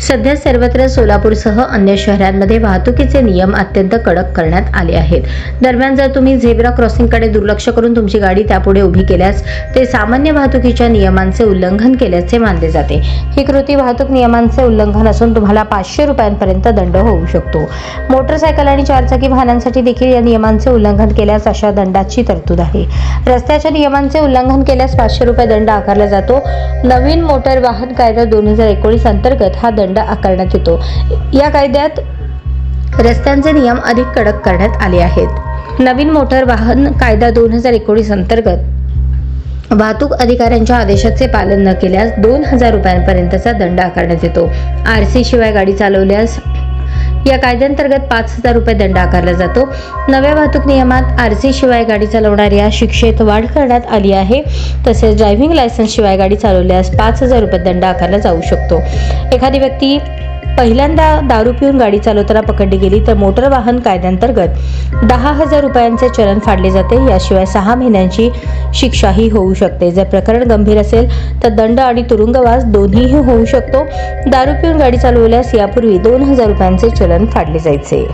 सध्या सर्वत्र सोलापूरसह अन्य शहरांमध्ये वाहतुकीचे नियम अत्यंत कडक करण्यात आले आहेत. दरम्यान जर तुम्ही झेब्रा क्रॉसिंगकडे दुर्लक्ष करून तुमची गाडी त्यापुढे उभी केल्यास ते सामान्य वाहतुकीच्या नियमांचे उल्लंघन केल्याचे मानले जाते. ही कृती वाहतूक नियमांचे उल्लंघन असून तुम्हाला पाचशे रुपयांपर्यंत दंड होऊ शकतो. मोटरसायकल आणि चारचाकी वाहनांसाठी देखील या नियमांचे उल्लंघन केल्यास अशा दंडाची तरतूद आहे. रस्त्याच्या नियमांचे उल्लंघन केल्यास पाचशे रुपये दंड आकारला जातो. नवीन मोटर वाहन कायदा दोन हजार एकोणीस अंतर्गत हा दंड आकारण्यात येतो. या कायद्यात रस्त्यांचे नियम अधिक कडक करण्यात आले आहेत. नवीन मोटर वाहन कायदा दोन हजार एकोणीस अंतर्गत वाहतूक अधिकाऱ्यांच्या आदेशाचे पालन न केल्यास दोन हजार रुपयांपर्यंतचा दंड आकारण्यात येतो. आर सी शिवाय गाडी चालवल्यास या कायद्यांतर्गत पाच हजार रुपये दंड आकारला जातो. नव्या वाहतूक नियमात आर सी शिवाय गाडी चालवणाऱ्या शिक्षेत वाढ करण्यात आली आहे. तसेच ड्रायव्हिंग लायसन्स शिवाय गाडी चालवल्यास पाच हजार रुपये दंड आकारला जाऊ शकतो. एखादी व्यक्ती पहिल्यांदा दारू पिऊन गाडी चालवताना पकडली गेली तर मोटर वाहन कायद्यांतर्गत दहा हजार रुपयांचे चलन फाडले जाते. याशिवाय सहा महिन्यांची शिक्षाही होऊ शकते. जर प्रकरण गंभीर असेल तर दंड आणि तुरुंगवास दोन्हीही होऊ शकतो. दारू पिऊन गाडी चालवल्यास यापूर्वी दोन हजार रुपयांचे चलन फाडले जायचे.